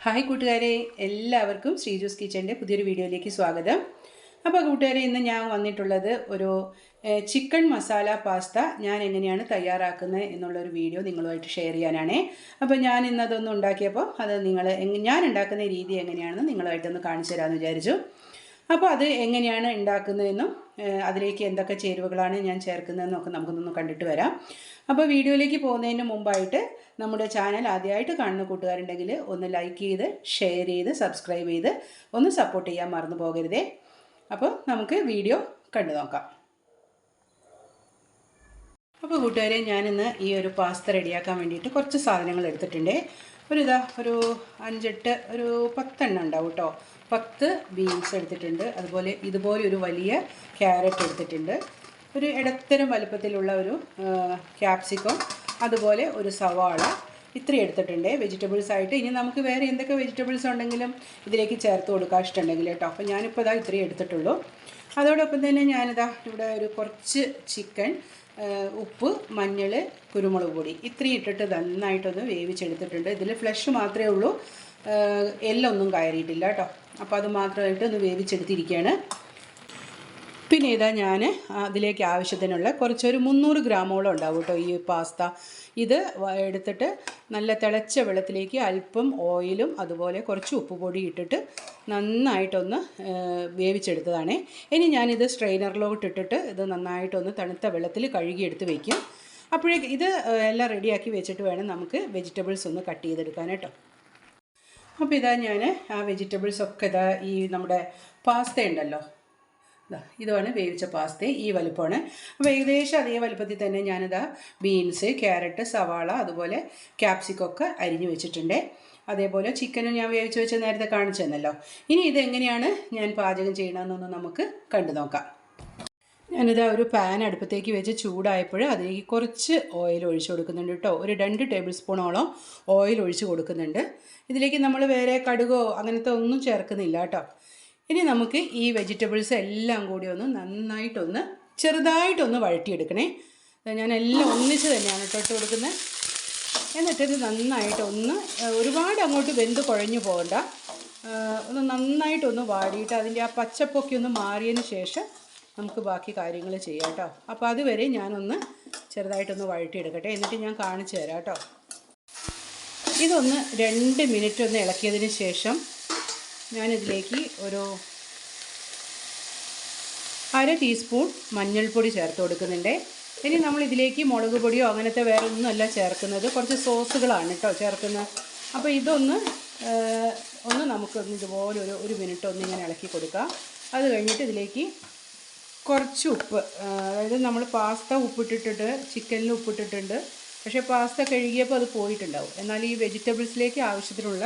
Hi കൂട്ടുകാരെ എല്ലാവർക്കും ശ്രീജൂസ് കിച്ചന്റെ പുതിയൊരു വീഡിയോയിലേക്ക് സ്വാഗതം. അപ്പോൾ കൂട്ടുകാരെ ഇന്ന് ഞാൻ വന്നിട്ടുള്ളത് ഒരു ചിക്കൻ മസാല പാസ്ത ഞാൻ എങ്ങനെയാണ് തയ്യാറാക്കുന്നത് എന്നുള്ളൊരു വീഡിയോ നിങ്ങളുമായിട്ട് ഷെയർ ചെയ്യാനാണേ. അപ്പോൾ ഞാൻ ഇന്ന് അതൊന്ന് ഉണ്ടാക്കിയപ്പോൾ അത് നിങ്ങൾ ഞാൻ ഉണ്ടാക്കുന്ന രീതി എങ്ങനെയാണെന്ന് നിങ്ങളുമായിട്ടൊന്ന് കാണിച്ചു തരാമെന്ന് വിചാരിച്ചു. അപ്പോൾ അത് എങ്ങനെയാണ് ഉണ്ടാക്കുന്നതെന്നും അതിലേക്ക് എന്തൊക്കെ ചേരുവകളാണ് ഞാൻ ചേർക്കുന്നതെന്നൊക്കെ നമുക്കൊന്ന് കണ്ടിട്ട് വരാം. അപ്പോൾ വീഡിയോയിലേക്ക് പോകുന്നതിന് മുമ്പായിട്ട് നമ്മുടെ ചാനൽ ആദ്യമായിട്ട് കാണുന്ന കൂട്ടുകാരുണ്ടെങ്കിൽ ഒന്ന് ലൈക്ക് ചെയ്ത് ഷെയർ ചെയ്ത് സബ്സ്ക്രൈബ് ചെയ്ത് ഒന്ന് സപ്പോർട്ട് ചെയ്യാൻ മറന്നു പോകരുതേ. അപ്പോൾ നമുക്ക് വീഡിയോ കണ്ടു നോക്കാം. അപ്പോൾ കൂട്ടുകാരെ ഞാനിന്ന് ഈ ഒരു പാസ്ത റെഡിയാക്കാൻ വേണ്ടിയിട്ട് കുറച്ച് സാധനങ്ങൾ എടുത്തിട്ടുണ്ട്. ഒരു ഇതാ ഒരു അഞ്ചെട്ട് ഒരു പത്തെണ്ണം ഉണ്ടാവും കേട്ടോ. പത്ത് ബീൻസ് എടുത്തിട്ടുണ്ട്. അതുപോലെ ഇതുപോലെ ഒരു വലിയ ക്യാരറ്റ് എടുത്തിട്ടുണ്ട്. ഒരു ഇടത്തരം വലുപ്പത്തിലുള്ള ഒരു ക്യാപ്സിക്കം അതുപോലെ ഒരു സവാള ഇത്രയും എടുത്തിട്ടുണ്ട്. വെജിറ്റബിൾസ് ആയിട്ട് ഇനി നമുക്ക് വേറെ എന്തൊക്കെ വെജിറ്റബിൾസ് ഉണ്ടെങ്കിലും ഇതിലേക്ക് ചേർത്ത് കൊടുക്കാൻ ഇഷ്ടമുണ്ടെങ്കിൽ കേട്ടോ അപ്പോൾ ഞാനിപ്പോൾ ഇതാ ഇത്രയും എടുത്തിട്ടുള്ളൂ. അതോടൊപ്പം തന്നെ ഞാനിതാ ഇവിടെ ഒരു കുറച്ച് ചിക്കൻ ഉപ്പ് മഞ്ഞൾ കുരുമുളക് പൊടി ഇത്രയും ഇട്ടിട്ട് നന്നായിട്ടൊന്ന് വേവിച്ചെടുത്തിട്ടുണ്ട്. ഇതിൽ ഫ്ലഷ് മാത്രമേ ഉള്ളൂ. എല്ലൊന്നും കയറിയിട്ടില്ല കേട്ടോ. അപ്പോൾ അത് മാത്രമായിട്ട് ഒന്ന് വേവിച്ചെടുത്തിരിക്കുകയാണ്. പിന്നെ ഇതാ ഞാൻ അതിലേക്ക് ആവശ്യത്തിനുള്ള കുറച്ചൊരു മുന്നൂറ് ഗ്രാമോളം ഉണ്ടാവും കേട്ടോ ഈ പാസ്ത. ഇത് എടുത്തിട്ട് നല്ല തിളച്ച വെള്ളത്തിലേക്ക് അല്പം ഓയിലും അതുപോലെ കുറച്ച് ഉപ്പ് പൊടി ഇട്ടിട്ട് നന്നായിട്ടൊന്ന് വേവിച്ചെടുത്തതാണ്. ഇനി ഞാനിത് സ്ട്രെയിനറിലോട്ട് ഇട്ടിട്ട് ഇത് നന്നായിട്ടൊന്ന് തണുത്ത വെള്ളത്തിൽ കഴുകിയെടുത്ത് വയ്ക്കും അപ്പോഴേക്ക് ഇത് എല്ലാം റെഡിയാക്കി വെച്ചിട്ട് വേണം നമുക്ക് വെജിറ്റബിൾസ് ഒന്ന് കട്ട് ചെയ്തെടുക്കാൻ കേട്ടോ. അപ്പോൾ ഇതാ ഞാൻ ആ വെജിറ്റബിൾസ് ഒക്കെ ഇതാ ഈ നമ്മുടെ പാസ്ത ഉണ്ടല്ലോ. ഇതാ ഇതാണ് വേവിച്ച പാസ്ത ഈ വലുപ്പമാണ്. അപ്പോൾ ഏകദേശം അതേ വലുപ്പത്തിൽ തന്നെ ഞാനിതാ ബീൻസ് ക്യാരറ്റ് സവാള അതുപോലെ ക്യാപ്സിക്കൊക്കെ അരിഞ്ഞു വെച്ചിട്ടുണ്ട്. അതേപോലെ ചിക്കനും ഞാൻ വേവിച്ച് വെച്ച് നേരത്തെ കാണിച്ചു തന്നല്ലോ ഇനി ഇതെങ്ങനെയാണ് ഞാൻ പാചകം ചെയ്യണമെന്നൊന്ന് നമുക്ക് കണ്ടു നോക്കാം. ഞാനിതാ ഒരു പാൻ അടുപ്പത്തേക്ക് വെച്ച് ചൂടായപ്പോൾ അതിലേക്ക് കുറച്ച് ഓയിൽ ഒഴിച്ചു കൊടുക്കുന്നുണ്ട് കേട്ടോ ഒരു രണ്ട് ടേബിൾ സ്പൂണോളം ഓയിൽ ഒഴിച്ചു കൊടുക്കുന്നുണ്ട്. ഇതിലേക്ക് നമ്മൾ വേറെ കടുകോ അങ്ങനത്തെ ഒന്നും ചേർക്കുന്നില്ല കേട്ടോ ഇനി നമുക്ക് ഈ വെജിറ്റബിൾസ് എല്ലാം കൂടി ഒന്ന് നന്നായിട്ടൊന്ന് ചെറുതായിട്ടൊന്ന് വഴറ്റിയെടുക്കണേ. ഞാൻ എല്ലാം ഒന്നിച്ച് തന്നെയാണ് തൊട്ട് കൊടുക്കുന്നത് എന്നിട്ടിത് നന്നായിട്ട് ഒന്ന് ഒരുപാട് അങ്ങോട്ട് വെന്ത് കുഴഞ്ഞു പോകണ്ട. ഒന്ന് നന്നായിട്ടൊന്ന് വാടിയിട്ട് അതിന്റെ ആ പച്ചപ്പൊക്കെ ഒന്ന് മാറിയതിന് ശേഷം നമുക്ക് ബാക്കി കാര്യങ്ങൾ ചെയ്യാം കേട്ടോ അപ്പോൾ അതുവരെ ഞാനൊന്ന് ചെറുതായിട്ടൊന്ന് വഴറ്റിയെടുക്കട്ടെ. എന്നിട്ട് ഞാൻ കാണിച്ചു തരാം കേട്ടോ ഇതൊന്ന് രണ്ട് മിനിറ്റ് ഒന്ന് ഇളക്കിയതിന് ശേഷം ഞാനിതിലേക്ക് ഒരു അര ടീസ്പൂൺ മഞ്ഞൾപ്പൊടി ചേർത്ത് കൊടുക്കുന്നുണ്ട്. ഇനി നമ്മൾ ഇതിലേക്ക് മുളക് പൊടിയോ അങ്ങനത്തെ വേറെ ഒന്നുമല്ല ചേർക്കുന്നത്. കുറച്ച് സോസുകളാണ് കേട്ടോ ചേർക്കുന്നത്. അപ്പോൾ ഇതൊന്ന് ഒന്ന് നമുക്കൊന്ന് ഇതുപോലെ ഒരു ഒരു മിനിറ്റ് ഒന്ന് ഇങ്ങനെ ഇളക്കി കൊടുക്കാം. അത് കഴിഞ്ഞിട്ട് ഇതിലേക്ക് കുറച്ച് ഉപ്പ് അതായത് നമ്മൾ പാസ്ത ഉപ്പിട്ടിട്ടുണ്ട് ചിക്കനിൽ ഉപ്പിട്ടിട്ടുണ്ട്. പക്ഷേ പാസ്ത കഴുകിയപ്പോൾ അത് പോയിട്ടുണ്ടാവും. എന്നാൽ ഈ വെജിറ്റബിൾസിലേക്ക് ആവശ്യത്തിനുള്ള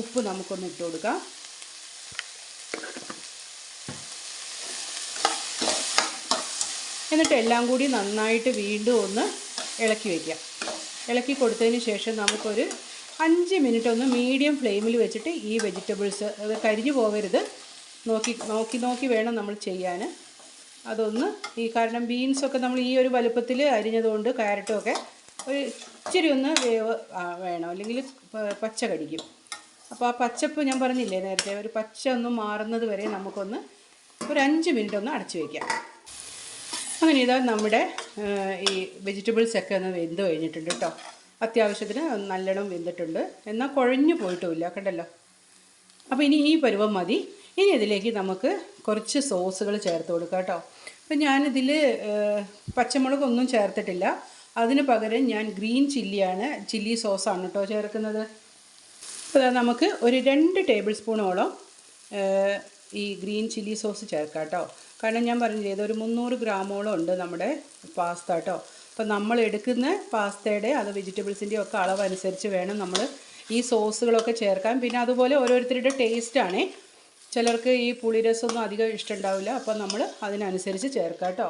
ഉപ്പ് നമുക്കൊന്ന് ഇട്ട് കൊടുക്കാം. എന്നിട്ട് എല്ലാം കൂടി നന്നായിട്ട് വീണ്ടും ഒന്ന് ഇളക്കി വയ്ക്കാം ഇളക്കി കൊടുത്തതിന് ശേഷം നമുക്കൊരു അഞ്ച് മിനിറ്റ് ഒന്ന് മീഡിയം ഫ്ലെയിമിൽ വെച്ചിട്ട് ഈ വെജിറ്റബിൾസ് അത് കരിഞ്ഞു പോകരുത്. നോക്കി നോക്കി നോക്കി വേണം നമ്മൾ ചെയ്യാൻ. അതൊന്ന് ഈ കാരണം ബീൻസൊക്കെ നമ്മൾ ഈ ഒരു വലുപ്പത്തിൽ അരിഞ്ഞതുകൊണ്ട് ക്യാരറ്റും ഒക്കെ ഒരു ഇച്ചിരി ഒന്ന് വേവ് വേണം. അല്ലെങ്കിൽ പച്ച കടിക്കും. അപ്പോൾ ആ പച്ചപ്പ് ഞാൻ പറഞ്ഞില്ലേ നേരത്തെ ഒരു പച്ച ഒന്ന് മാറുന്നത് വരെ നമുക്കൊന്ന് ഒരു അഞ്ച് മിനിറ്റ് ഒന്ന് അടച്ചു വയ്ക്കാം അങ്ങനെ ഇതാ നമ്മുടെ ഈ വെജിറ്റബിൾസൊക്കെ ഒന്ന് വെന്ത് കഴിഞ്ഞിട്ടുണ്ട് കേട്ടോ അത്യാവശ്യത്തിന് നല്ലോണം വെന്തിട്ടുണ്ട്. എന്നാൽ കുഴഞ്ഞു പോയിട്ടുമില്ല കണ്ടല്ലോ? അപ്പോൾ ഇനി ഈ പരുവം മതി. ഇനി ഇതിലേക്ക് നമുക്ക് കുറച്ച് സോസുകൾ ചേർത്ത് കൊടുക്കാം കേട്ടോ. അപ്പം ഞാനിതിൽ പച്ചമുളകൊന്നും ചേർത്തിട്ടില്ല. അതിന് പകരം ഞാൻ ഗ്രീൻ ചില്ലിയാണ് ചില്ലി സോസാണ് കേട്ടോ ചേർക്കുന്നത്. അപ്പോൾ നമുക്ക് ഒരു രണ്ട് ടേബിൾ സ്പൂണോളം ഈ ഗ്രീൻ ചില്ലി സോസ് ചേർക്കാം കേട്ടോ. കാരണം ഞാൻ പറഞ്ഞില്ലേ ഇതൊരു മുന്നൂറ് ഗ്രാമോളം ഉണ്ട് നമ്മുടെ പാസ്ത കേട്ടോ. അപ്പോൾ നമ്മൾ എടുക്കുന്ന പാസ്തയുടെ അത് വെജിറ്റബിൾസിന്റെ ഒക്കെ അളവനുസരിച്ച് വേണം നമ്മൾ ഈ സോസുകളൊക്കെ ചേർക്കാൻ. പിന്നെ അതുപോലെ ഓരോരുത്തരുടെ ടേസ്റ്റാണേ ചിലർക്ക് ഈ പുളിരസമൊന്നും അധികം ഇഷ്ടമുണ്ടാവില്ല. അപ്പം നമ്മൾ അതിനനുസരിച്ച് ചേർക്കാം കേട്ടോ.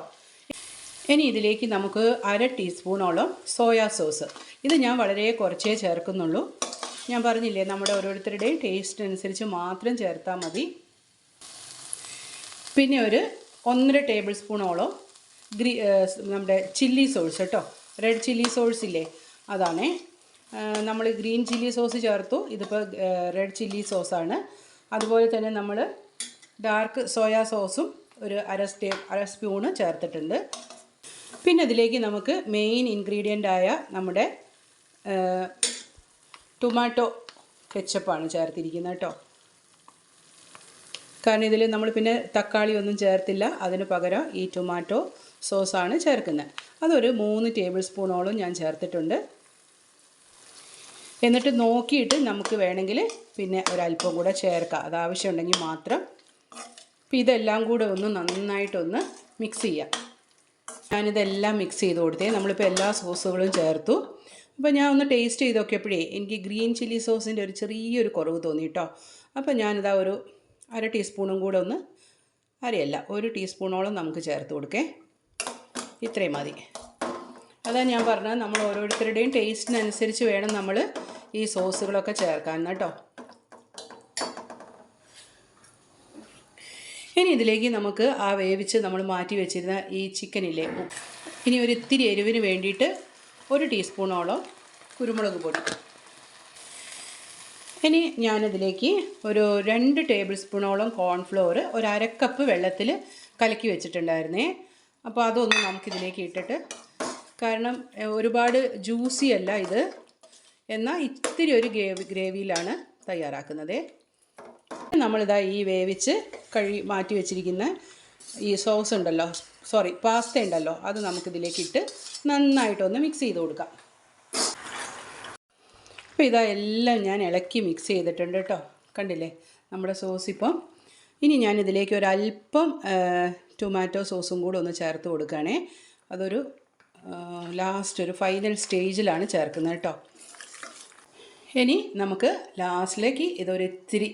ഇനി ഇതിലേക്ക് നമുക്ക് അര ടീസ്പൂണോളം സോയാ സോസ്. ഇത് ഞാൻ വളരെ കുറച്ചേ ചേർക്കുന്നുള്ളൂ. ഞാൻ പറഞ്ഞില്ലേ നമ്മുടെ ഓരോരുത്തരുടെയും ടേസ്റ്റ് അനുസരിച്ച് മാത്രം ചേർത്താൽ മതി. പിന്നെ ഒരു ഒന്നര ടേബിൾ സ്പൂണോളം ഗ്രീ നമ്മുടെ ചില്ലി സോസ് കേട്ടോ. റെഡ് ചില്ലി സോസ് ഇല്ലേ അതാണേ. നമ്മൾ ഗ്രീൻ ചില്ലി സോസ് ചേർത്തു. ഇതിപ്പോൾ റെഡ് ചില്ലി സോസാണ്. അതുപോലെ തന്നെ നമ്മൾ ഡാർക്ക് സോയാ സോസും ഒരു അര സ്റ്റേ അര സ്പൂണ് ചേർത്തിട്ടുണ്ട്. പിന്നെ അതിലേക്ക് നമുക്ക് മെയിൻ ഇൻഗ്രീഡിയന്റ് ആയ നമ്മുടെ ടൊമാറ്റോ കെച്ചപ്പാണ് ചേർത്തിരിക്കുന്നത് കേട്ടോ. കാരണം ഇതിൽ നമ്മൾ പിന്നെ തക്കാളി ഒന്നും ചേർത്തില്ല. അതിന് പകരം ഈ ടൊമാറ്റോ സോസാണ് ചേർക്കുന്നത്. അതൊരു മൂന്ന് ടേബിൾ സ്പൂണോളം ഞാൻ ചേർത്തിട്ടുണ്ട്. എന്നിട്ട് നോക്കിയിട്ട് നമുക്ക് വേണമെങ്കിൽ പിന്നെ ഒരല്പം കൂടെ ചേർക്കാം. അത് ആവശ്യമുണ്ടെങ്കിൽ മാത്രം. അപ്പോൾ ഇതെല്ലാം കൂടെ ഒന്ന് നന്നായിട്ടൊന്ന് മിക്സ് ചെയ്യാം. ഞാനിതെല്ലാം മിക്സ് ചെയ്ത് കൊടുത്തേ. നമ്മളിപ്പോൾ എല്ലാ സോസുകളും ചേർത്തു. അപ്പോൾ ഞാൻ ഒന്ന് ടേസ്റ്റ് ചെയ്ത് നോക്കിയപ്പോഴേ എനിക്ക് ഗ്രീൻ ചില്ലി സോസിന്റെ ഒരു ചെറിയൊരു കുറവ് തോന്നി കേട്ടോ. അപ്പോൾ ഞാനിതാ ഒരു അര ടീസ്പൂണും കൂടെ ഒന്ന് അരയല്ല ഒരു ടീസ്പൂണോളം നമുക്ക് ചേർത്ത് കൊടുക്കേ. ഇത്രയും മതി. അതാ ഞാൻ പറഞ്ഞത്. നമ്മൾ ഓരോരുത്തരുടെയും ടേസ്റ്റിനനുസരിച്ച് വേണം നമ്മൾ ഈ സോസുകളൊക്കെ ചേർക്കാൻ കേട്ടോ. ഇനി ഇതിലേക്ക് നമുക്ക് ആ വേവിച്ച് നമ്മൾ മാറ്റി വെച്ചിരുന്ന ഈ ചിക്കനില്ലേ ഇനി ഒരു ഇത്തിരി എരിവിന് വേണ്ടിയിട്ട് ഒരു ടീസ്പൂണോളം കുരുമുളക് പൊടി. ഇനി ഞാനിതിലേക്ക് ഒരു രണ്ട് ടേബിൾ സ്പൂണോളം കോൺഫ്ലോർ ഒരു അരക്കപ്പ് വെള്ളത്തിൽ കലക്കി വെച്ചിട്ടുണ്ടായിരുന്നേ. അപ്പോൾ അതൊന്ന് നമുക്കിതിലേക്ക് ഇട്ടിട്ട് കാരണം ഒരുപാട് ജ്യൂസി അല്ല ഇത്. എന്നാൽ ഇത്തിരി ഒരു ഗ്രേവി ഗ്രേവിയിലാണ് തയ്യാറാക്കുന്നത്. നമ്മളിതാ ഈ വേവിച്ച് കഴി മാറ്റി വെച്ചിരിക്കുന്ന ഈ സോസ് ഉണ്ടല്ലോ സോറി പാസ്ത ഉണ്ടല്ലോ അത് നമുക്കിതിലേക്ക് ഇട്ട് നന്നായിട്ടൊന്ന് മിക്സ് ചെയ്ത് കൊടുക്കാം. അപ്പോൾ ഇതാ എല്ലാം ഞാൻ ഇളക്കി മിക്സ് ചെയ്തിട്ടുണ്ട് കേട്ടോ. കണ്ടില്ലേ? നമ്മുടെ സോസ് ഇപ്പം. ഇനി ഞാനിതിലേക്ക് ഒരല്പം ടൊമാറ്റോ സോസും കൂടെ ഒന്ന് ചേർത്ത് കൊടുക്കുകയാണേ. അതൊരു ലാസ്റ്റ് ഒരു ഫൈനൽ സ്റ്റേജിലാണ് ചേർക്കുന്നത് കേട്ടോ. ഇനി നമുക്ക് ലാസ്റ്റിലേക്ക് ഇതൊരു ഇത്തിരി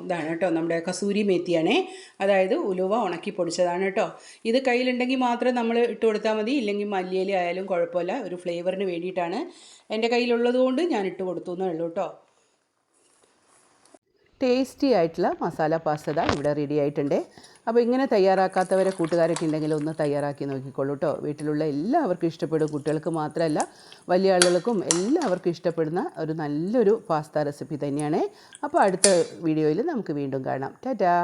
ഇതാണ് കേട്ടോ നമ്മുടെ കസൂരി മേത്തിയാണേ. അതായത് ഉലുവ ഉണക്കി പൊടിച്ചതാണ് കേട്ടോ. ഇത് കയ്യിലുണ്ടെങ്കിൽ മാത്രം നമ്മൾ ഇട്ട് കൊടുത്താൽ മതി ഇല്ലെങ്കിൽ മല്ലിയില ആയാലും കുഴപ്പമില്ല ഒരു ഫ്ലേവറിന് വേണ്ടിയിട്ടാണ്. എന്റെ കയ്യിലുള്ളത് കൊണ്ട് ഞാൻ ഇട്ട് കൊടുത്തു എന്നേ ഉള്ളൂ കേട്ടോ. ടേസ്റ്റി ആയിട്ടുള്ള മസാല പാസ്ത ഇവിടെ റെഡി ആയിട്ടുണ്ട്. അപ്പോൾ ഇങ്ങനെ തയ്യാറാക്കാത്തവരെ കൂട്ടുകാരൊക്കെ ഉണ്ടെങ്കിൽ ഒന്ന് തയ്യാറാക്കി നോക്കിക്കോളൂ കേട്ടോ വീട്ടിലുള്ള എല്ലാവർക്കും ഇഷ്ടപ്പെടും. കുട്ടികൾക്ക് മാത്രമല്ല വലിയ ആളുകൾക്കും എല്ലാവർക്കും ഇഷ്ടപ്പെടുന്ന ഒരു നല്ലൊരു പാസ്ത റെസിപ്പി തന്നെയാണ്. അപ്പോൾ അടുത്ത വീഡിയോയിൽ നമുക്ക് വീണ്ടും കാണാം. ടാറ്റാ!